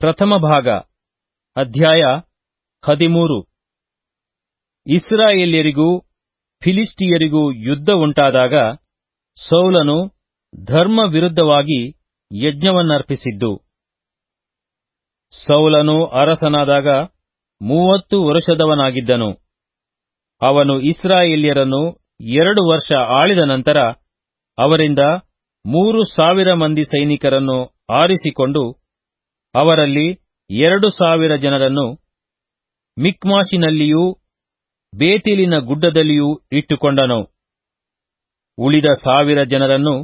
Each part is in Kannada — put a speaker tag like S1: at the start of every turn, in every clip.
S1: ಪ್ರಥಮ ಭಾಗ, ಅಧ್ಯಾಯ ಹದಿಮೂರು. ಇಸ್ರಾಯೇಲ್ಯರಿಗೂ ಫಿಲಿಸ್ಟಿಯರಿಗೂ ಯುದ್ಧ ಉಂಟಾದಾಗ ಸೌಲನು ಧರ್ಮ ವಿರುದ್ಧವಾಗಿ ಯಜ್ಞವನ್ನರ್ಪಿಸಿದ್ದು. ಸೌಲನು ಅರಸನಾದಾಗ ಮೂವತ್ತು ವರ್ಷದವನಾಗಿದ್ದನು. ಅವನು ಇಸ್ರಾಯೇಲ್ಯರನ್ನು ಎರಡು ವರ್ಷ ಆಳಿದ ನಂತರ ಅವರಿಂದ ಮೂರು ಸಾವಿರ ಮಂದಿ ಸೈನಿಕರನ್ನು ಆರಿಸಿಕೊಂಡು ಅವರಲ್ಲಿ ಎರಡು ಸಾವಿರ ಜನರನ್ನು ಮಿಕ್ಮಾಸಿನಲ್ಲಿಯೂ ಬೇತಿಲಿನ ಗುಡ್ಡದಲ್ಲಿಯೂ ಇಟ್ಟುಕೊಂಡನು. ಉಳಿದ ಸಾವಿರ ಜನರನ್ನು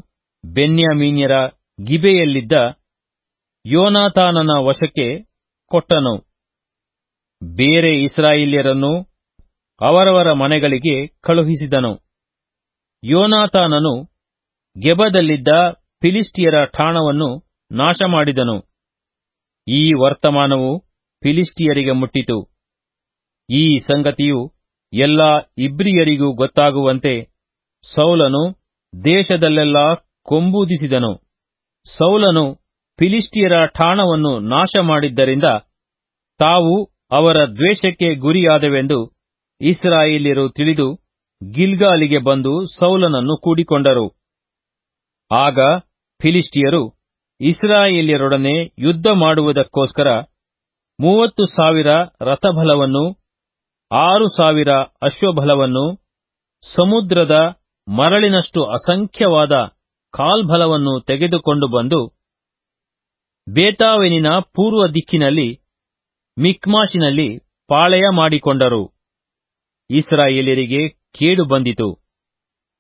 S1: ಬೆನ್ಯಾಮೀನ್ಯರ ಗಿಬೆಯಲ್ಲಿದ್ದ ಯೋನಾತಾನನ ವಶಕ್ಕೆ ಕೊಟ್ಟನು. ಬೇರೆ ಇಸ್ರಾಯಿಲಿಯರನ್ನು ಅವರವರ ಮನೆಗಳಿಗೆ ಕಳುಹಿಸಿದನು. ಯೋನಾತಾನನು ಗೆಬದಲ್ಲಿದ್ದ ಫಿಲಿಸ್ಟಿಯರ ಠಾಣವನ್ನು ನಾಶಮಾಡಿದನು. ಈ ವರ್ತಮಾನವು ಫಿಲಿಸ್ಟಿಯರಿಗೆ ಮುಟ್ಟಿತು. ಈ ಸಂಗತಿಯು ಎಲ್ಲಾ ಇಬ್ರಿಯರಿಗೂ ಗೊತ್ತಾಗುವಂತೆ ಸೌಲನು ದೇಶದಲ್ಲೆಲ್ಲ ಕೊಂಬೂದಿಸಿದನು. ಸೌಲನು ಫಿಲಿಸ್ಟಿಯರ ಠಾಣವನ್ನು ನಾಶ ಮಾಡಿದ್ದರಿಂದ ತಾವು ಅವರ ದ್ವೇಷಕ್ಕೆ ಗುರಿಯಾದವೆಂದು ಇಸ್ರಾಯೇಲ್ಯರು ತಿಳಿದು ಗಿಲ್ಗಾಲಿಗೆ ಬಂದು ಸೌಲನನ್ನು ಕೂಡಿಕೊಂಡರು. ಆಗ ಫಿಲಿಸ್ಟಿಯರು ಇಸ್ರಾಯೇಲ್ಯರೊಡನೆ ಯುದ್ಧ ಮಾಡುವುದಕ್ಕೋಸ್ಕರ ಮೂವತ್ತು ಸಾವಿರ ರಥಬಲವನ್ನು, ಆರು ಸಾವಿರ ಅಶ್ವಬಲವನ್ನು, ಸಮುದ್ರದ ಮರಳಿನಷ್ಟು ಅಸಂಖ್ಯವಾದ ಕಾಲ್ಬಲವನ್ನು ತೆಗೆದುಕೊಂಡು ಬಂದು ಬೇತಾವೆನಿನ ಪೂರ್ವ ದಿಕ್ಕಿನಲ್ಲಿ ಮಿಕ್ಮಾಶಿನಲ್ಲಿ ಪಾಳೆಯ ಮಾಡಿಕೊಂಡರು. ಇಸ್ರಾಯೇಲ್ಯರಿಗೆ ಕೇಡು ಬಂದಿತು.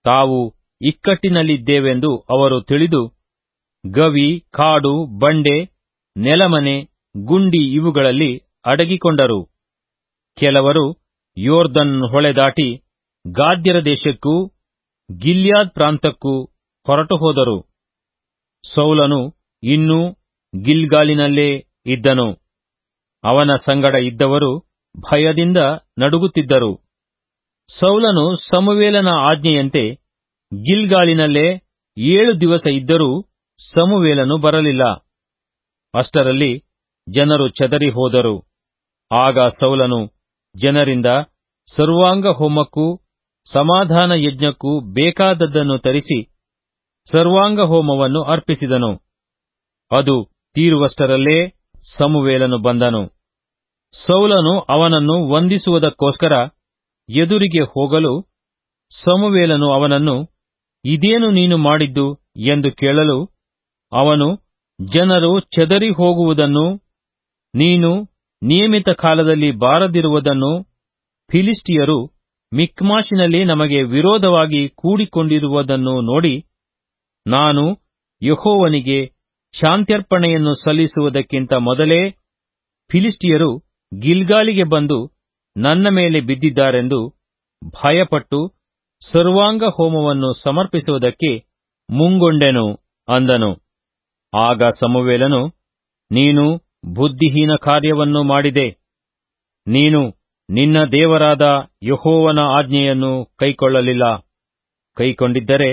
S1: ತಾವು ಇಕ್ಕಟ್ಟಿನಲ್ಲಿದ್ದೇವೆಂದು ಅವರು ತಿಳಿದು ಗವಿ, ಕಾಡು, ಬಂಡೆ, ನೆಲಮನೆ, ಗುಂಡಿ ಇವುಗಳಲ್ಲಿ ಅಡಗಿಕೊಂಡರು. ಕೆಲವರು ಯೋರ್ದನ್ ಹೊಳೆ ದಾಟಿ ಗಾದ್ಯರ ದೇಶಕ್ಕೂ, ಗಿಲ್ಯಾದ್ ಪ್ರಾಂತಕ್ಕೂ ಹೊರಟು ಹೋದರು. ಸೌಲನು ಇನ್ನೂ ಗಿಲ್ಗಾಲಿನಲ್ಲೇ ಇದ್ದನು. ಅವನ ಸಂಗಡ ಇದ್ದವರು ಭಯದಿಂದ ನಡುಗುತ್ತಿದ್ದರು. ಸೌಲನು ಸಮುವೇಲನ ಆಜ್ಞೆಯಂತೆ ಗಿಲ್ಗಾಲಿನಲ್ಲೇ ಏಳು ದಿವಸ ಇದ್ದರೂ ಸಮುವೇಲನು ಬರಲಿಲ್ಲ. ಅಷ್ಟರಲ್ಲಿ ಜನರು ಚದರಿ ಹೋದರು. ಆಗ ಸೌಲನು, ಜನರಿಂದ ಸರ್ವಾಂಗ ಹೋಮಕ್ಕೂ ಸಮಾಧಾನ ಯಜ್ಞಕ್ಕೂ ಬೇಕಾದದ್ದನ್ನು ತರಿಸಿ ಸರ್ವಾಂಗ ಹೋಮವನ್ನು ಅರ್ಪಿಸಿದನು. ಅದು ತೀರುವಷ್ಟರಲ್ಲೇ ಸಮುವೇಲನು ಬಂದನು. ಸೌಲನು ಅವನನ್ನು ವಂದಿಸುವುದಕ್ಕೋಸ್ಕರ ಎದುರಿಗೆ ಹೋಗಲು ಸಮುವೇಲನು ಅವನನ್ನು, ಇದೇನು ನೀನು ಮಾಡಿದ್ದು? ಎಂದು ಕೇಳಲು ಅವನು ಜನರು ಚದರಿ ಹೋಗುವುದನ್ನು, ನೀನು ನಿಯಮಿತ ಕಾಲದಲ್ಲಿ ಬಾರದಿರುವುದನ್ನು ಫಿಲಿಸ್ಟಿಯರು ಮಿಕ್ಮಾಷಿನಲ್ಲಿ ನಮಗೆ ವಿರೋಧವಾಗಿ ಕೂಡಿಕೊಂಡಿರುವುದನ್ನು ನೋಡಿ, ನಾನು ಯಹೋವನಿಗೆ ಶಾಂತ್ಯರ್ಪಣೆಯನ್ನು ಸಲ್ಲಿಸುವುದಕ್ಕಿಂತ ಮೊದಲೇ ಫಿಲಿಸ್ಟಿಯರು ಗಿಲ್ಗಾಲಿಗೆ ಬಂದು ನನ್ನ ಮೇಲೆ ಬಿದ್ದಿದ್ದಾರೆಂದು ಭಯಪಟ್ಟು ಸರ್ವಾಂಗ ಹೋಮವನ್ನು ಸಮರ್ಪಿಸುವುದಕ್ಕೆ ಮುಂಗೊಂಡೆನು ಅಂದನು. ಆಗ ಸಮುವೇಲನು, ನೀನು ಬುದ್ಧಿಹೀನ ಕಾರ್ಯವನ್ನು ಮಾಡಿದೆ. ನೀನು ನಿನ್ನ ದೇವರಾದ ಯಹೋವನ ಆಜ್ಞೆಯನ್ನು ಕೈಕೊಳ್ಳಲಿಲ್ಲ. ಕೈಕೊಂಡಿದ್ದರೆ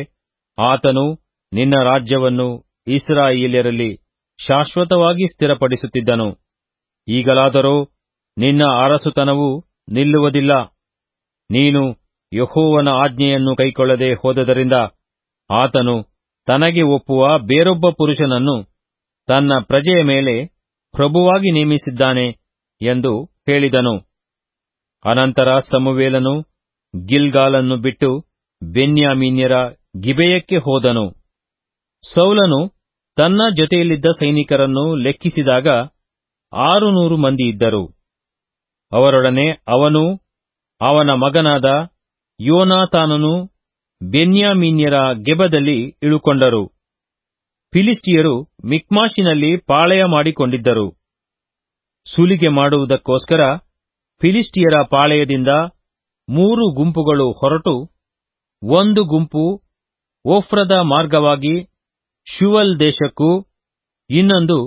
S1: ಆತನು ನಿನ್ನ ರಾಜ್ಯವನ್ನು ಇಸ್ರಾಯೇಲ್ಯರಲ್ಲಿ ಶಾಶ್ವತವಾಗಿ ಸ್ಥಿರಪಡಿಸುತ್ತಿದ್ದನು. ಈಗಲಾದರೂ ನಿನ್ನ ಅರಸುತನವು ನಿಲ್ಲುವುದಿಲ್ಲ. ನೀನು ಯಹೋವನ ಆಜ್ಞೆಯನ್ನು ಕೈಕೊಳ್ಳದೆ ಹೋದದರಿಂದ ಆತನು ತನಗೆ ಒಪ್ಪುವ ಬೇರೊಬ್ಬ ಪುರುಷನನ್ನು ತನ್ನ ಪ್ರಜೆಯ ಮೇಲೆ ಪ್ರಭುವಾಗಿ ನೇಮಿಸಿದ್ದಾನೆ ಎಂದು ಹೇಳಿದನು. ಅನಂತರ ಸಮುವೇಲನು ಗಿಲ್ಗಾಲನ್ನು ಬಿಟ್ಟು ಬೆನ್ಯಾಮೀನ್ಯರ ಗಿಬೆಯಕ್ಕೆ ಹೋದನು. ಸೌಲನು ತನ್ನ ಜೊತೆಯಲ್ಲಿದ್ದ ಸೈನಿಕರನ್ನು ಲೆಕ್ಕಿಸಿದಾಗ ಆರು ನೂರು ಮಂದಿ ಇದ್ದರು. ಅವರೊಡನೆ ಅವನೂ ಅವನ ಮಗನಾದ ಯೋನಾತಾನನು ಬೆನ್ಯಾಮೀನ್ಯರ ಗೆಬದಲ್ಲಿ ಇಳುಕೊಂಡರು. ಫಿಲಿಸ್ಟಿಯರು ಮಿಕ್ಮಾಷಿನಲ್ಲಿ ಪಾಳೆಯ ಮಾಡಿಕೊಂಡಿದ್ದರು. ಸುಲಿಗೆ ಮಾಡುವುದಕ್ಕೋಸ್ಕರ ಫಿಲಿಸ್ಟಿಯರ ಪಾಳೆಯದಿಂದ ಮೂರು ಗುಂಪುಗಳು ಹೊರಟು, ಒಂದು ಗುಂಪು ಓಫ್ರದ ಮಾರ್ಗವಾಗಿ ಶುವಲ್ ದೇಶಕ್ಕೂ, ಇನ್ನೊಂದು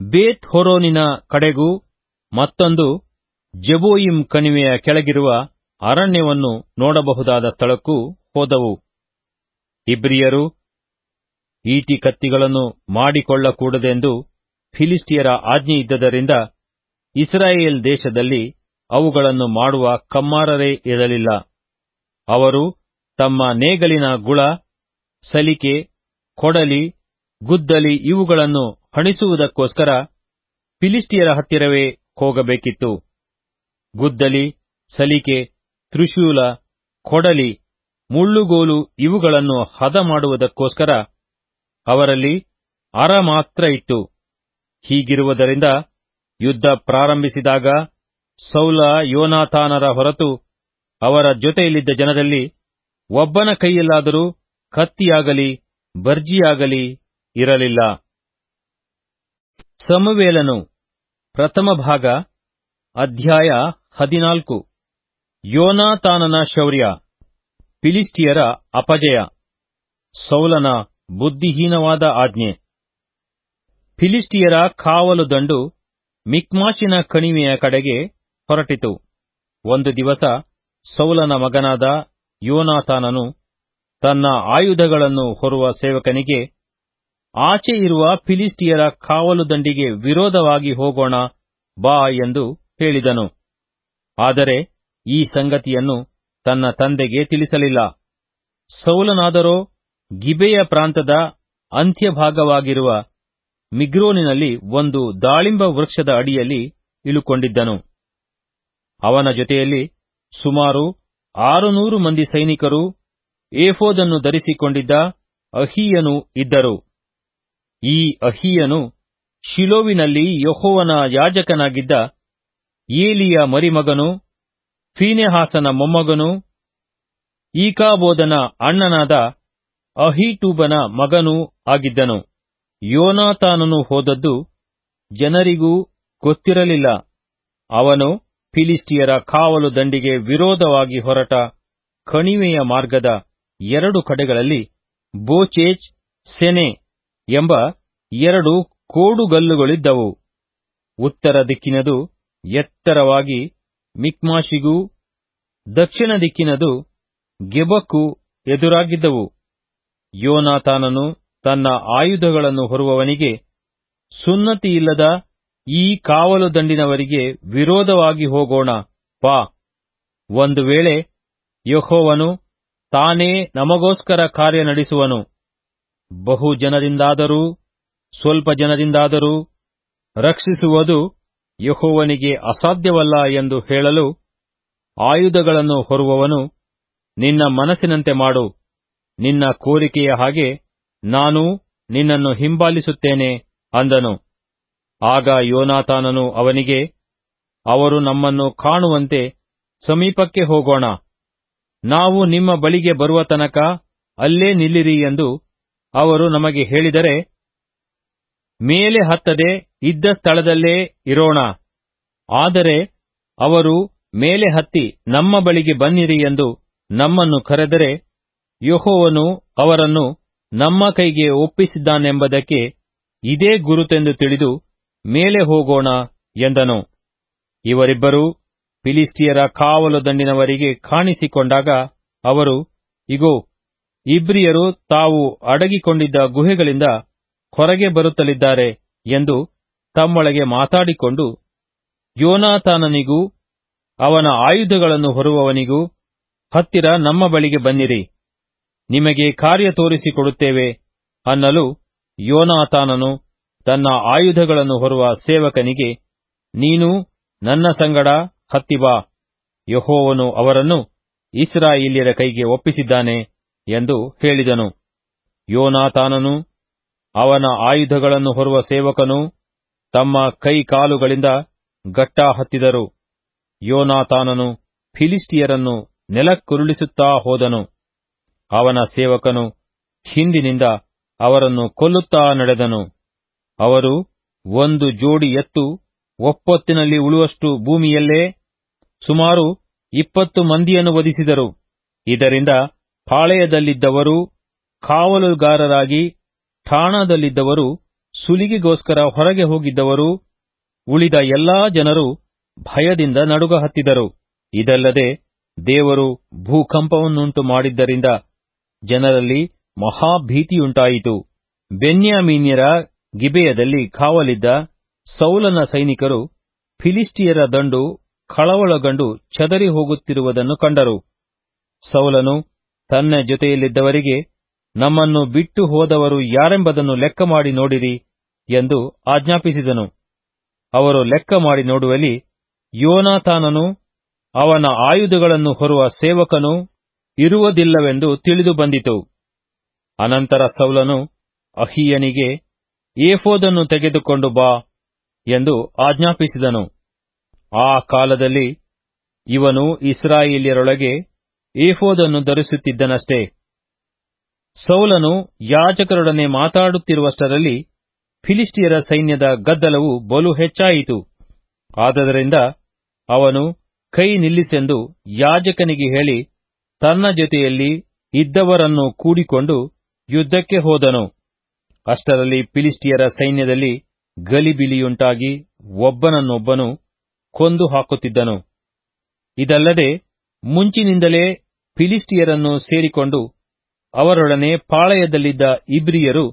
S1: ಬೇತ್ ಹೊರೋನಿನ ಕಡೆಗೂ, ಮತ್ತೊಂದು ಜೆಬೋಯಿಂ ಕಣಿವೆಯ ಕೆಳಗಿರುವ ಅರಣ್ಯವನ್ನು ನೋಡಬಹುದಾದ ಸ್ಥಳಕ್ಕೂ ಹೋದವು. ಇಬ್ರಿಯರು ಈಟಿ ಕತ್ತಿಗಳನ್ನು ಮಾಡಿಕೊಳ್ಳಕೂಡದೆಂದು ಫಿಲಿಸ್ಟಿಯರ ಆಜ್ಞೆ ಇದ್ದದರಿಂದ ಇಸ್ರಾಯೇಲ್ ದೇಶದಲ್ಲಿ ಅವುಗಳನ್ನು ಮಾಡುವ ಕಮ್ಮಾರರೇ ಇರಲಿಲ್ಲ. ಅವರು ತಮ್ಮ ನೇಗಲಿನ ಗುಳ, ಸಲಿಕೆ, ಕೊಡಲಿ, ಗುದ್ದಲಿ ಇವುಗಳನ್ನು ಹಣಿಸುವುದಕ್ಕೋಸ್ಕರ ಫಿಲಿಸ್ಟಿಯರ ಹತ್ತಿರವೇ ಹೋಗಬೇಕಿತ್ತು. ಗುದ್ದಲಿ, ಸಲಿಕೆ ತ್ರಿಶೂಲ, ಕೊಡಲಿ, ಮುಳ್ಳುಗೋಲು ಇವುಗಳನ್ನು ಹದ ಮಾಡುವುದಕ್ಕೋಸ್ಕರ ಅವರಲ್ಲಿ ಅರ ಮಾತ್ರ ಇತ್ತು. ಹೀಗಿರುವುದರಿಂದ ಯುದ್ಧ ಪ್ರಾರಂಭಿಸಿದಾಗ ಸೌಲ ಯೋನಾಥಾನರ ಹೊರತು ಅವರ ಜೊತೆಯಲ್ಲಿದ್ದ ಜನರಲ್ಲಿ ಒಬ್ಬನ ಕೈಯಲ್ಲಾದರೂ ಕತ್ತಿಯಾಗಲಿ, ಬರ್ಜಿಯಾಗಲಿ ಇರಲಿಲ್ಲ. ಸಮವೇಲನು ಪ್ರಥಮ ಭಾಗ ಅಧ್ಯಾಯ ಹದಿನಾಲ್ಕು. ಯೋನಾತಾನನ ಶೌರ್ಯ ಫಿಲಿಸ್ಟಿಯರ ಅಪಜಯ, ಸೌಲನ ಬುದ್ಧಿಹೀನವಾದ ಆಜ್ಞೆ. ಫಿಲಿಸ್ಟಿಯರ ಕಾವಲು ದಂಡು ಮಿಕ್ಮಾಚಿನ ಕಣಿವೆಯ ಕಡೆಗೆ ಹೊರಟಿತು. ಒಂದು ದಿವಸ ಸೌಲನ ಮಗನಾದ ಯೋನಾತಾನನು ತನ್ನ ಆಯುಧಗಳನ್ನು ಹೊರುವ ಸೇವಕನಿಗೆ, ಆಚೆ ಇರುವ ಫಿಲಿಸ್ಟಿಯರ ಕಾವಲು ದಂಡಿಗೆ ವಿರೋಧವಾಗಿ ಹೋಗೋಣ ಬಾ ಎಂದು ಹೇಳಿದನು. ಆದರೆ ಈ ಸಂಗತಿಯನ್ನು ತನ್ನ ತಂದೆಗೆ ತಿಳಿಸಲಿಲ್ಲ. ಸೌಲನಾದರೋ ಗಿಬೆಯ ಪ್ರಾಂತದ ಅಂತ್ಯಭಾಗವಾಗಿರುವ ಮಿಗ್ರೋನಿನಲ್ಲಿ ಒಂದು ದಾಳಿಂಬ ವೃಕ್ಷದ ಅಡಿಯಲ್ಲಿ ಇಳುಕೊಂಡಿದ್ದನು. ಅವನ ಜೊತೆಯಲ್ಲಿ ಸುಮಾರು ಆರುನೂರು ಮಂದಿ ಸೈನಿಕರು ಏಫೋದನ್ನು ಧರಿಸಿಕೊಂಡಿದ್ದ ಅಹೀಯನು ಇದ್ದರು. ಈ ಅಹಿಯನು ಶಿಲೋವಿನಲ್ಲಿ ಯಹೋವನ ಯಾಜಕನಾಗಿದ್ದ ಏಲಿಯ ಮರಿಮಗನು ಫೀನೆಹಾಸನ ಮೊಮ್ಮಗನು, ಈಕಾಬೋದನ ಅಣ್ಣನಾದ ಅಹೀಟೂಬನ ಮಗನೂ ಆಗಿದ್ದನು. ಯೋನಾತಾನನು ಹೋದದ್ದು ಜನರಿಗೂ ಗೊತ್ತಿರಲಿಲ್ಲ. ಅವನು ಫಿಲಿಸ್ಟಿಯರ ಕಾವಲು ದಂಡಿಗೆ ವಿರೋಧವಾಗಿ ಹೊರಟ ಕಣಿವೆಯ ಮಾರ್ಗದ ಎರಡು ಕಡೆಗಳಲ್ಲಿ ಬೋಚೇಜ್ ಸೆನೆ ಎಂಬ ಎರಡು ಕೋಡುಗಲ್ಲುಗಳಿದ್ದವು. ಉತ್ತರ ದಿಕ್ಕಿನದು ಎತ್ತರವಾಗಿ ಮಿಕ್ಮಾಶಿಗೂ ದಕ್ಷಿಣ ದಿಕ್ಕಿನದು ಗೆಬಕ್ಕೂ ಎದುರಾಗಿದ್ದವು. ಯೋನಾತಾನನು ತನ್ನ ಆಯುಧಗಳನ್ನು ಹೊರುವವನಿಗೆ, ಸುನ್ನತಿಯಿಲ್ಲದ ಈ ಕಾವಲು ದಂಡಿನವರಿಗೆ ವಿರೋಧವಾಗಿ ಹೋಗೋಣ, ಪಾ. ಒಂದು ವೇಳೆ ಯಹೋವನು ತಾನೇ ನಮಗೋಸ್ಕರ ಕಾರ್ಯ ನಡೆಸುವನು. ಬಹು ಜನರಿಂದಾದರೂ ಸ್ವಲ್ಪ ಜನರಿಂದಾದರೂ ರಕ್ಷಿಸುವುದು ಯಹೋವನಿಗೆ ಅಸಾಧ್ಯವಲ್ಲ ಎಂದು ಹೇಳಲು ಆಯುಧಗಳನ್ನು ಹೊರುವವನು ನಿನ್ನ ಮನಸ್ಸಿನಂತೆ ಮಾಡು. ನಿನ್ನ ಕೋರಿಕೆಯ ಹಾಗೆ ನಾನು ನಿನ್ನನ್ನು ಹಿಂಬಾಲಿಸುತ್ತೇನೆ ಅಂದನು. ಆಗ ಯೋನಾತಾನನು ಅವನಿಗೆ, ಅವರು ನಮ್ಮನ್ನು ಕಾಣುವಂತೆ ಸಮೀಪಕ್ಕೆ ಹೋಗೋಣ. ನಾವು ನಿಮ್ಮ ಬಳಿಗೆ ಬರುವ ತನಕ ಅಲ್ಲೇ ನಿಲ್ಲಿರಿ ಎಂದು ಅವರು ನಮಗೆ ಹೇಳಿದರೆ ಮೇಲೆ ಹತ್ತದೆ ಇದ್ದ ಸ್ಥಳದಲ್ಲೇ ಇರೋಣ. ಆದರೆ ಅವರು ಮೇಲೆ ಹತ್ತಿ ನಮ್ಮ ಬಳಿಗೆ ಬನ್ನಿರಿ ಎಂದು ನಮ್ಮನ್ನು ಕರೆದರೆ ಯೋಹೋವನು ಅವರನ್ನು ನಮ್ಮ ಕೈಗೆ ಒಪ್ಪಿಸಿದ್ದಾನೆಂಬುದಕ್ಕೆ ಇದೇ ಗುರುತೆಂದು ತಿಳಿದು ಮೇಲೆ ಹೋಗೋಣ ಎಂದನು. ಇವರಿಬ್ಬರೂ ಫಿಲಿಸ್ಟಿಯರ ಕಾವಲು ದಂಡಿನವರಿಗೆ ಕಾಣಿಸಿಕೊಂಡಾಗ ಅವರು, ಇಗೋ, ಇಬ್ರಿಯರು ತಾವು ಅಡಗಿಕೊಂಡಿದ್ದ ಗುಹೆಗಳಿಂದ ಹೊರಗೆ ಬರುತ್ತಲಿದ್ದಾರೆ ಎಂದು ತಮ್ಮೊಳಗೆ ಮಾತಾಡಿಕೊಂಡು ಯೋನಾತಾನನಿಗೂ ಅವನ ಆಯುಧಗಳನ್ನು ಹೊರುವವನಿಗೂ, ಹತ್ತಿರ ನಮ್ಮ ಬಳಿಗೆ ಬನ್ನಿರಿ. ನಿಮಗೆ ಕಾರ್ಯ ತೋರಿಸಿಕೊಡುತ್ತೇವೆ ಅನ್ನಲು ಯೋನಾಥಾನನು ತನ್ನ ಆಯುಧಗಳನ್ನು ಹೊರುವ ಸೇವಕನಿಗೆ, ನೀನು ನನ್ನ ಸಂಗಡ ಹತ್ತಿ ಬಾ, ಯಹೋವನು ಅವರನ್ನು ಇಸ್ರಾಯೇಲ್ಯರ ಕೈಗೆ ಒಪ್ಪಿಸಿದ್ದಾನೆ ಎಂದು ಹೇಳಿದನು. ಯೋನಾತಾನನು ಅವನ ಆಯುಧಗಳನ್ನು ಹೊರುವ ಸೇವಕನು ತಮ್ಮ ಕೈ ಕಾಲುಗಳಿಂದ ಗಟ್ಟಾ ಹತ್ತಿದರು. ಯೋನಾತಾನನು ಫಿಲಿಸ್ಟಿಯರನ್ನು ನೆಲಕ್ಕುರುಳಿಸುತ್ತಾ ಹೋದನು. ಅವನ ಸೇವಕನು ಹಿಂದಿನಿಂದ ಅವರನ್ನು ಕೊಲ್ಲುತ್ತಾ ನಡೆದನು. ಅವರು ಒಂದು ಜೋಡಿ ಎತ್ತು ಒಪ್ಪೊತ್ತಿನಲ್ಲಿ ಉಳುವಷ್ಟು ಭೂಮಿಯಲ್ಲೇ ಸುಮಾರು ಇಪ್ಪತ್ತು ಮಂದಿಯನ್ನು ವಧಿಸಿದರು. ಇದರಿಂದ ಪಾಳೆಯದಲ್ಲಿದ್ದವರು ಕಾವಲುಗಾರರಾಗಿ ಠಾಣದಲ್ಲಿದ್ದವರು, ಸುಲಿಗೆಗೋಸ್ಕರ ಹೊರಗೆ ಹೋಗಿದ್ದವರು, ಉಳಿದ ಎಲ್ಲಾ ಜನರು ಭಯದಿಂದ ನಡುಗ ಹತ್ತಿದರು ಇದಲ್ಲದೆ ದೇವರು ಭೂಕಂಪವನ್ನುಂಟು ಮಾಡಿದ್ದರಿಂದ ಜನರಲ್ಲಿ ಮಹಾಭೀತಿಯುಂಟಾಯಿತು. ಬೆನ್ಯಾಮೀನ್ಯರ ಗಿಬೆಯದಲ್ಲಿ ಕಾವಲಿದ್ದ ಸೌಲನ ಸೈನಿಕರು ಫಿಲಿಸ್ಟಿಯರ ದಂಡು ಕಳವಳಗಂಡು ಚದರಿ ಹೋಗುತ್ತಿರುವುದನ್ನು ಕಂಡರು. ಸೌಲನು ತನ್ನ ಜೊತೆಯಲ್ಲಿದ್ದವರಿಗೆ ನಮ್ಮನ್ನು ಬಿಟ್ಟು ಹೋದವರು ಯಾರೆಂಬುದನ್ನು ಲೆಕ್ಕ ಮಾಡಿ ನೋಡಿರಿ ಎಂದು ಆಜ್ಞಾಪಿಸಿದನು. ಅವರು ಲೆಕ್ಕ ಮಾಡಿ ನೋಡುವಲ್ಲಿ ಯೋನಾಥಾನನು ಅವನ ಆಯುಧಗಳನ್ನು ಹೊರುವ ಸೇವಕನು ಇರುವುದಿಲ್ಲವೆಂದು ತಿಳಿದು ಬಂದಿತು. ಅನಂತರ ಸೌಲನು ಅಹಿಯನಿಗೆ, ಏಫೋದನ್ನು ತೆಗೆದುಕೊಂಡು ಬಾ ಎಂದು ಆಜ್ಞಾಪಿಸಿದನು. ಆ ಕಾಲದಲ್ಲಿ ಇವನು ಇಸ್ರಾಯೇಲ್ಯರೊಳಗೆ ಏಫೋದನ್ನು ಧರಿಸುತ್ತಿದ್ದನಷ್ಟೇ. ಸೌಲನು ಯಾಜಕರೊಡನೆ ಮಾತಾಡುತ್ತಿರುವಷ್ಟರಲ್ಲಿ ಫಿಲಿಸ್ಟಿಯರ ಸೈನ್ಯದ ಗದ್ದಲವು ಬಲು ಹೆಚ್ಚಾಯಿತು. ಆದ್ದರಿಂದ ಅವನು ಕೈ ನಿಲ್ಲಿಸೆಂದು ಯಾಜಕನಿಗೆ ಹೇಳಿ, ತನ್ನ ಜೊತೆಯಲ್ಲಿ ಇದ್ದವರನ್ನು ಕೂಡಿಕೊಂಡು ಯುದ್ಧಕ್ಕೆ ಹೋದನು. ಅಷ್ಟರಲ್ಲಿ ಫಿಲಿಸ್ಟಿಯರ ಸೈನ್ಯದಲ್ಲಿ ಗಲಿಬಿಲಿಯುಂಟಾಗಿ ಒಬ್ಬನನ್ನೊಬ್ಬನು ಕೊಂದು ಹಾಕುತ್ತಿದ್ದನು. ಇದಲ್ಲದೆ ಮುಂಚಿನಿಂದಲೇ ಫಿಲಿಸ್ಟಿಯರನ್ನು ಸೇರಿಕೊಂಡು ಅವರೊಡನೆ ಪಾಳಯದಲ್ಲಿದ್ದ ಇಬ್ರಿಯರು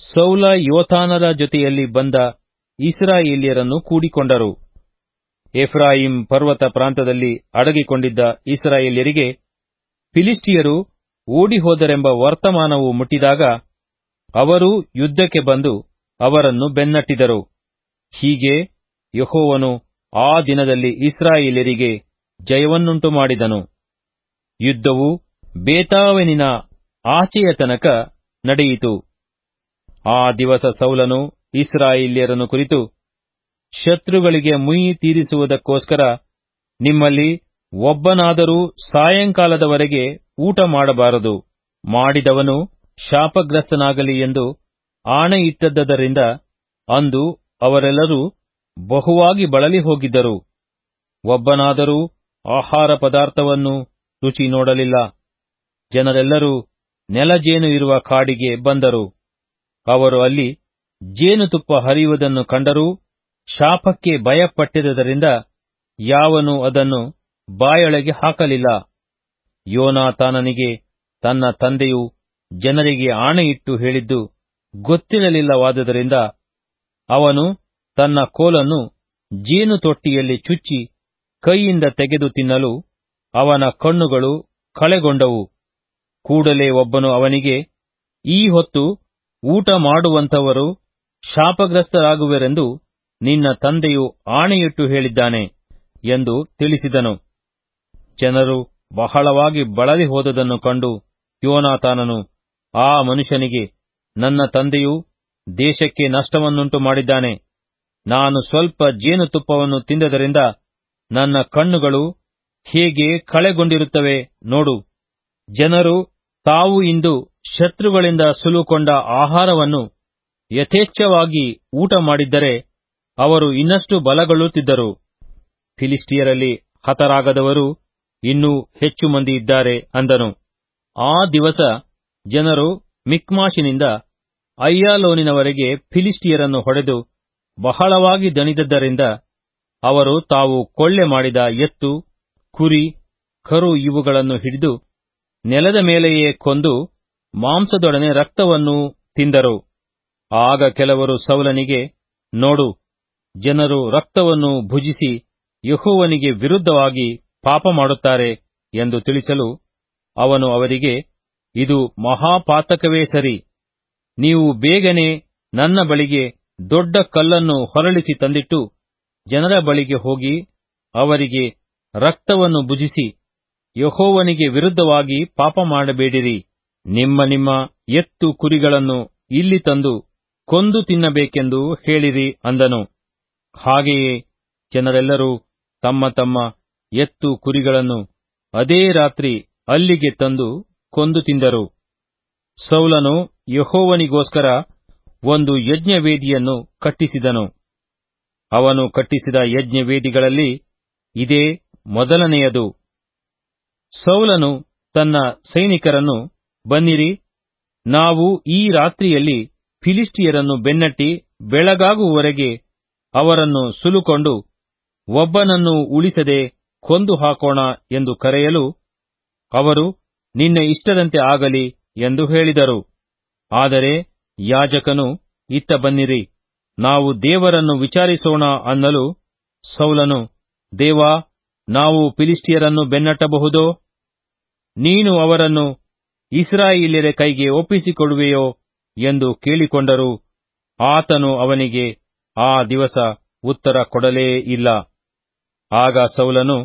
S1: ಸೌಲ ಯೋತಾನರ ಜೊತೆಯಲ್ಲಿ ಬಂದ ಇಸ್ರಾಯೇಲಿಯರನ್ನು ಕೂಡಿಕೊಂಡರು. ಎಫ್ರಾಹಿಂ ಪರ್ವತ ಪ್ರಾಂತದಲ್ಲಿ ಅಡಗಿಕೊಂಡಿದ್ದ ಇಸ್ರಾಯೇಲಿಯರಿಗೆ ಫಿಲಿಸ್ಟಿಯರು ಓಡಿಹೋದರೆಂಬ ವರ್ತಮಾನವು ಮುಟ್ಟಿದಾಗ ಅವರೂ ಯುದ್ಧಕ್ಕೆ ಬಂದು ಅವರನ್ನು ಬೆನ್ನಟ್ಟಿದರು. ಹೀಗೆ ಯಹೋವನು ಆ ದಿನದಲ್ಲಿ ಇಸ್ರಾಯೇಲ್ಯರಿಗೆ ಜಯವನ್ನುಂಟು ಮಾಡಿದನು ಯುದ್ಧವು ಬೇತಾವೆನಿನ ಆಚೆಯ ತನಕ ನಡೆಯಿತು. ಆ ದಿವಸ ಸೌಲನು ಇಸ್ರಾಯೇಲ್ಯರನ್ನು ಕುರಿತು ಶತ್ರುಗಳಿಗೆ ಮುಯಿ ತೀರಿಸುವುದಕ್ಕೋಸ್ಕರ ನಿಮ್ಮಲ್ಲಿ ಒಬ್ಬನಾದರೂ ಸಾಯಂಕಾಲದವರೆಗೆ ಊಟ ಮಾಡಬಾರದು. ಮಾಡಿದವನು ಶಾಪಗ್ರಸ್ತನಾಗಲಿ ಎಂದು ಆಣೆಯಿಟ್ಟದ್ದರಿಂದ ಅಂದು ಅವರೆಲ್ಲರೂ ಬಹುವಾಗಿ ಬಳಲಿ ಹೋಗಿದ್ದರು. ಒಬ್ಬನಾದರೂ ಆಹಾರ ಪದಾರ್ಥವನ್ನು ರುಚಿ ನೋಡಲಿಲ್ಲ. ಜನರೆಲ್ಲರೂ ನೆಲಜೇನು ಇರುವ ಕಾಡಿಗೆ ಬಂದರು. ಅವರು ಅಲ್ಲಿ ಜೇನುತುಪ್ಪ ಹರಿಯುವುದನ್ನು ಕಂಡರೂ ಶಾಪಕ್ಕೆ ಭಯಪಟ್ಟಿದ್ದರಿಂದ ಯಾವನು ಅದನ್ನು ಬಾಯೊಳಗೆ ಹಾಕಲಿಲ್ಲ. ಯೋನಾತಾನನಿಗೆ ತನ್ನ ತಂದೆಯು ಜನರಿಗೆ ಆಣೆಯಿಟ್ಟು ಹೇಳಿದ್ದು ಗೊತ್ತಿರಲಿಲ್ಲವಾದುದರಿಂದ ಅವನು ತನ್ನ ಕೋಲನ್ನು ಜೇನು ತೊಟ್ಟಿಯಲ್ಲಿ ಚುಚ್ಚಿ ಕೈಯಿಂದ ತೆಗೆದು ತಿನ್ನಲು ಅವನ ಕಣ್ಣುಗಳು ಕಳೆಗೊಂಡವು. ಕೂಡಲೇ ಒಬ್ಬನು ಅವನಿಗೆ, ಈ ಹೊತ್ತು ಊಟ ಮಾಡುವಂಥವರು ಶಾಪಗ್ರಸ್ತರಾಗುವರೆಂದು ನಿನ್ನ ತಂದೆಯು ಆಣೆಯಿಟ್ಟು ಹೇಳಿದ್ದಾನೆ ಎಂದು ತಿಳಿಸಿದನು. ಜನರು ಬಹಳವಾಗಿ ಬಳಲಿ ಹೋದುದನ್ನು ಕಂಡು ಯೋನಾತಾನನು ಆ ಮನುಷ್ಯನಿಗೆ, ನನ್ನ ತಂದೆಯು ದೇಶಕ್ಕೆ ನಷ್ಟವನ್ನುಂಟು ಮಾಡಿದ್ದಾನೆ. ನಾನು ಸ್ವಲ್ಪ ಜೇನುತುಪ್ಪವನ್ನು ತಿಂದದರಿಂದ ನನ್ನ ಕಣ್ಣುಗಳು ಹೇಗೆ ಕಳೆಗೊಂಡಿರುತ್ತವೆ ನೋಡು. ಜನರು ತಾವು ಇಂದು ಶತ್ರುಗಳಿಂದ ಸುಲುಕೊಂಡ ಆಹಾರವನ್ನು ಯಥೇಚ್ಛವಾಗಿ ಊಟ ಮಾಡಿದ್ದರೆ ಅವರು ಇನ್ನಷ್ಟು ಬಲಗೊಳ್ಳುತ್ತಿದ್ದರು. ಫಿಲಿಸ್ಟಿಯರಲ್ಲಿ ಹತರಾಗದವರು ಇನ್ನೂ ಹೆಚ್ಚು ಮಂದಿ ಇದ್ದಾರೆ ಅಂದನು. ಆ ದಿವಸ ಜನರು ಮಿಕ್ಮಾಶಿನಿಂದ ಅಯ್ಯಾಲೋನಿನವರೆಗೆ ಫಿಲಿಸ್ಟಿಯರನ್ನು ಹೊಡೆದು ಬಹಳವಾಗಿ ದಣಿದದ್ದರಿಂದ ಅವರು ತಾವು ಕೊಳ್ಳೆ ಮಾಡಿದ ಎತ್ತು, ಕುರಿ, ಕರು ಇವುಗಳನ್ನು ಹಿಡಿದು ನೆಲದ ಮೇಲೆಯೇ ಕೊಂದು ಮಾಂಸದೊಡನೆ ರಕ್ತವನ್ನು ತಿಂದರು. ಆಗ ಕೆಲವರು ಸೌಲನಿಗೆ, ನೋಡು, ಜನರು ರಕ್ತವನ್ನು ಭುಜಿಸಿ ಯಹೋವನಿಗೆ ವಿರುದ್ಧವಾಗಿ ಪಾಪ ಮಾಡುತ್ತಾರೆ ಎಂದು ತಿಳಿಸಲು ಅವನು ಅವರಿಗೆ, ಇದು ಮಹಾಪಾತಕವೇ ಸರಿ. ನೀವು ಬೇಗನೆ ನನ್ನ ಬಳಿಗೆ ದೊಡ್ಡ ಕಲ್ಲನ್ನು ಹೊರಳಿಸಿ ತಂದಿಟ್ಟು ಜನರ ಬಳಿಗೆ ಹೋಗಿ ಅವರಿಗೆ ರಕ್ತವನ್ನು ಭುಜಿಸಿ ಯಹೋವನಿಗೆ ವಿರುದ್ಧವಾಗಿ ಪಾಪ ಮಾಡಬೇಡಿರಿ. ನಿಮ್ಮ ನಿಮ್ಮ ಎತ್ತು ಕುರಿಗಳನ್ನು ಇಲ್ಲಿ ತಂದು ಕೊಂದು ತಿನ್ನಬೇಕೆಂದು ಹೇಳಿರಿ ಅಂದನು. ಹಾಗೆಯೇ ಜನರೆಲ್ಲರೂ ತಮ್ಮ ತಮ್ಮ ಎತ್ತು ಕುರಿಗಳನ್ನು ಅದೇ ರಾತ್ರಿ ಅಲ್ಲಿಗೆ ತಂದು ಕೊಂದು ತಿಂದರು. ಸೌಲನು ಯಹೋವನಿಗೋಸ್ಕರ ಒಂದು ಯಜ್ಞವೇದಿಯನ್ನು ಕಟ್ಟಿಸಿದನು. ಅವನು ಕಟ್ಟಿಸಿದ ಯಜ್ಞವೇದಿಗಳಲ್ಲಿ ಇದೇ ಮೊದಲನೆಯದು. ಸೌಲನು ತನ್ನ ಸೈನಿಕರನ್ನು, ಬನ್ನಿರಿ, ನಾವು ಈ ರಾತ್ರಿಯಲ್ಲಿ ಫಿಲಿಸ್ಟಿಯರನ್ನು ಬೆನ್ನಟ್ಟಿ ಬೆಳಗಾಗುವವರೆಗೆ ಅವರನ್ನು ಸುಲುಕೊಂಡು ಒಬ್ಬನನ್ನು ಉಳಿಸದೆ ಕೊಂದು ಹಾಕೋಣ ಎಂದು ಕರೆಯಲು ಅವರು ನಿನ್ನ ಇಷ್ಟದಂತೆ ಆಗಲಿ ಎಂದು ಹೇಳಿದರು. ಆದರೆ ಯಾಜಕನು, ಇತ್ತ ಬನ್ನಿರಿ, ನಾವು ದೇವರನ್ನು ವಿಚಾರಿಸೋಣ ಅನ್ನಲು ಸೌಲನು, ದೇವಾ, ನಾವು ಫಿಲಿಸ್ಟಿಯರನ್ನು ಬೆನ್ನಟ್ಟಬಹುದೋ? ನೀನು ಅವರನ್ನು ಇಸ್ರಾಯೇಲ್ಯರ ಕೈಗೆ ಒಪ್ಪಿಸಿಕೊಡುವೆಯೋ ಎಂದು ಕೇಳಿಕೊಂಡರು ಆತನು ಅವನಿಗೆ, ಆ ದಿವಸ ಉತ್ತರ ಕೊಡಲೇ ಇಲ್ಲ. ಆಗ ಸೌಲನು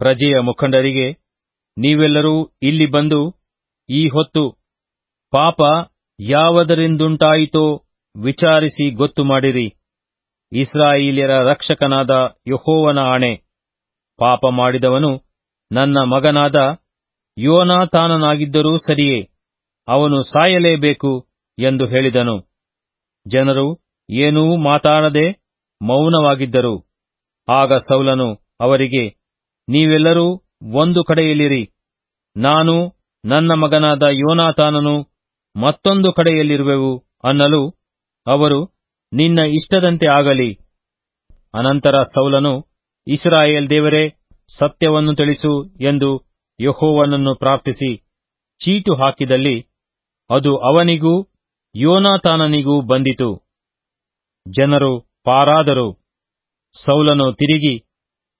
S1: ಪ್ರಜೆಯ ಮುಖಂಡರಿಗೆ, ನೀವೆಲ್ಲರೂ ಇಲ್ಲಿ ಬಂದು ಈ ಹೊತ್ತು ಪಾಪ ಯಾವದರಿಂದುಂಟಾಯಿತೋ ವಿಚಾರಿಸಿ ಗೊತ್ತು ಮಾಡಿರಿ. ಇಸ್ರಾಯೇಲ್ಯರ ರಕ್ಷಕನಾದ ಯಹೋವನ ಆಣೆ. ಪಾಪ ಮಾಡಿದವನು ನನ್ನ ಮಗನಾದ ಯೋನಾತಾನನಾಗಿದ್ದರೂ ಸರಿಯೇ, ಅವನು ಸಾಯಲೇಬೇಕು ಎಂದು ಹೇಳಿದನು. ಜನರು ಏನೂ ಮಾತಾಡದೆ ಮೌನವಾಗಿದ್ದರು. ಆಗ ಸೌಲನು ಅವರಿಗೆ, ನೀವೆಲ್ಲರೂ ಒಂದು ಕಡೆಯಲ್ಲಿರಿ. ನಾನು ನನ್ನ ಮಗನಾದ ಯೋನಾತಾನನು ಮತ್ತೊಂದು ಕಡೆಯಲ್ಲಿರುವೆವು ಅನ್ನಲು ಅವರು ನಿನ್ನ ಇಷ್ಟದಂತೆ ಆಗಲಿ. ಅನಂತರ ಸೌಲನು, ಇಸ್ರಾಯೇಲ್ ದೇವರೇ, ಸತ್ಯವನ್ನು ತಿಳಿಸು ಎಂದು ಯಹೋವನನ್ನು ಪ್ರಾರ್ಥಿಸಿ. ಚೀಟು ಹಾಕಿದಲ್ಲಿ ಅದು ಅವನಿಗೂ ಯೋನಾತಾನನಿಗೂ ಬಂದಿತು. ಜನರು ಪಾರಾದರು. ಸೌಲನು ತಿರುಗಿ,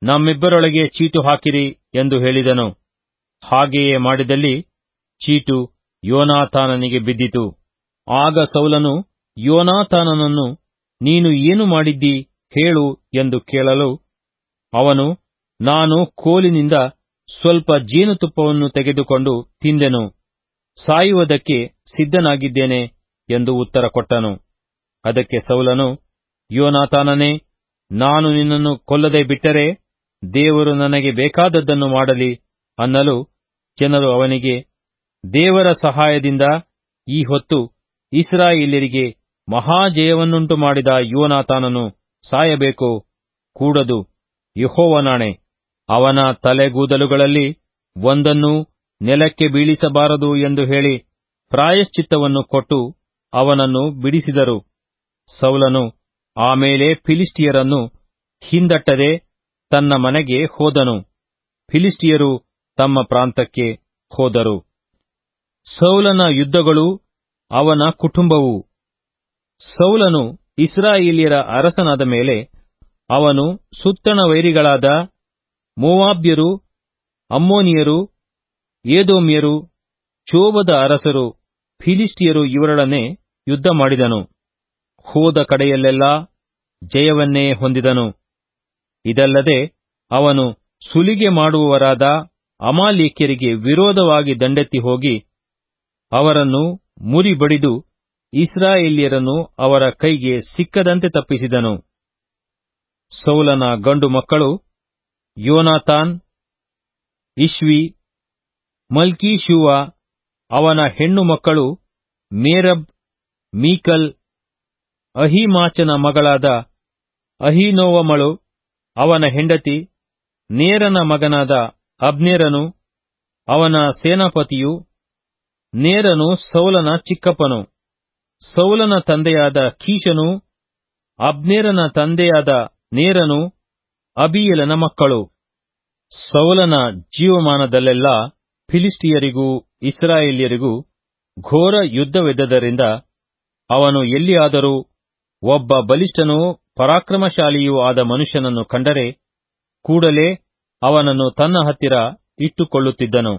S1: ನಮ್ಮಿಬ್ಬರೊಳಗೆ ಚೀಟು ಹಾಕಿರಿ ಎಂದು ಹೇಳಿದನು. ಹಾಗೆಯೇ ಮಾಡಿದಲ್ಲಿ ಚೀಟು ಯೋನಾತಾನನಿಗೆ ಬಿದ್ದಿತು. ಆಗ ಸೌಲನು, ಯೋನಾತಾನನನ್ನು ನೀನು ಏನು ಮಾಡಿದ್ದೀ? ಹೇಳು ಎಂದು ಕೇಳಲು ಅವನು, ನಾನು ಕೋಲಿನಿಂದ ಸ್ವಲ್ಪ ಜೇನುತುಪ್ಪವನ್ನು ತೆಗೆದುಕೊಂಡು ತಿಂದೆನು. ಸಾಯುವುದಕ್ಕೆ ಸಿದ್ಧನಾಗಿದ್ದೇನೆ ಎಂದು ಉತ್ತರ ಕೊಟ್ಟನು. ಅದಕ್ಕೆ ಸೌಲನು, ಯೋನಾತಾನನೇ, ನಾನು ನಿನ್ನನ್ನು ಕೊಲ್ಲದೆ ಬಿಟ್ಟರೆ ದೇವರು ನನಗೆ ಬೇಕಾದದ್ದನ್ನು ಮಾಡಲಿ ಅನ್ನಲು ಜನರು ಅವನಿಗೆ, ದೇವರ ಸಹಾಯದಿಂದ ಈ ಹೊತ್ತು ಇಸ್ರಾಯೇಲ್ಯರಿಗೆ ಮಹಾಜಯವನ್ನುಂಟು ಮಾಡಿದ ಯೋನಾಥಾನನು ಸಾಯಬೇಕು, ಕೂಡದು, ಯಹೋವನಾಣೆ. ಅವನ ತಲೆಗೂದಲುಗಳಲ್ಲಿ ಒಂದನ್ನು ನೆಲಕ್ಕೆ ಬೀಳಿಸಬಾರದು ಎಂದು ಹೇಳಿ ಪ್ರಾಯಶ್ಚಿತ್ತವನ್ನು ಕೊಟ್ಟು ಅವನನ್ನು ಬಿಡಿಸಿದರು. ಸೌಲನು ಆಮೇಲೆ ಫಿಲಿಸ್ಟಿಯರನ್ನು ಹಿಂದಟ್ಟದೆ ತನ್ನ ಮನೆಗೆ ಹೋದನು. ಫಿಲಿಸ್ಟಿಯರು ತಮ್ಮ ಪ್ರಾಂತಕ್ಕೆ ಹೋದರು. ಸೌಲನ ಯುದ್ಧಗಳು ಅವನ ಕುಟುಂಬವು. ಸೌಲನು ಇಸ್ರಾಯೇಲಿಯರ ಅರಸನಾದ ಮೇಲೆ ಅವನು ಸುತ್ತಣ ವೈರಿಗಳಾದ ಮೋವಾಬ್ಯರು, ಅಮ್ಮೋನಿಯರು, ಏದೋಮ್ಯರು, ಚೋಬದ ಅರಸರು ಫಿಲಿಸ್ಟಿಯರು ಇವರೊಡನೆ ಯುದ್ಧ ಮಾಡಿದನು. ಹೋದ ಕಡೆಯಲ್ಲೆಲ್ಲಾ ಜಯವನ್ನೇ ಹೊಂದಿದನು. ಇದಲ್ಲದೆ ಅವನು ಸುಲಿಗೆ ಮಾಡುವವರಾದ ಅಮಾಲೇಕ್ಯರಿಗೆ ವಿರೋಧವಾಗಿ ದಂಡೆತ್ತಿ ಹೋಗಿ ಅವರನ್ನು ಮುರಿಬಡಿದು ಇಸ್ರಾಯೇಲ್ಯರನ್ನು ಅವರ ಕೈಗೆ ಸಿಕ್ಕದಂತೆ ತಪ್ಪಿಸಿದನು. ಸೌಲನ ಗಂಡು ಮಕ್ಕಳು ಯೋನಾತಾನ್ ಇಶ್ವಿ ಮಲ್ಕೀಶುವ ಅವನ ಹೆಣ್ಣು ಮಕ್ಕಳು, ಮೇರಬ್, ಮೀಕಲ್, ಅಹಿಮಾಚನ ಮಗಳಾದ ಅಹಿನೋವಮಳು, ಅವನ ಹೆಂಡತಿ, ನೇರನ ಮಗನಾದ ಅಬ್ನೇರನು, ಅವನ ಸೇನಾಪತಿಯು, ನೇರನು ಸೌಲನ ಚಿಕ್ಕಪ್ಪನು. ಸೌಲನ ತಂದೆಯಾದ ಕೀಶನು ಅಬ್ನೇರನ ತಂದೆಯಾದ ನೇರನು ಅಬಿಯಲನ ಮಕ್ಕಳು. ಸೌಲನ ಜೀವಮಾನದಲ್ಲೆಲ್ಲ ಫಿಲಿಸ್ಟಿಯರಿಗೂ ಇಸ್ರಾಯೇಲ್ಯರಿಗೂ ಘೋರ ಯುದ್ಧವೆದ್ದರಿಂದ ಅವನು ಎಲ್ಲಿಯಾದರೂ ಒಬ್ಬ ಬಲಿಷ್ಠನೂ ಪರಾಕ್ರಮಶಾಲಿಯೂ ಆದ ಮನುಷ್ಯನನ್ನು ಕಂಡರೆ ಕೂಡಲೇ ಅವನನ್ನು ತನ್ನ ಹತ್ತಿರ ಇಟ್ಟುಕೊಳ್ಳುತ್ತಿದ್ದನು.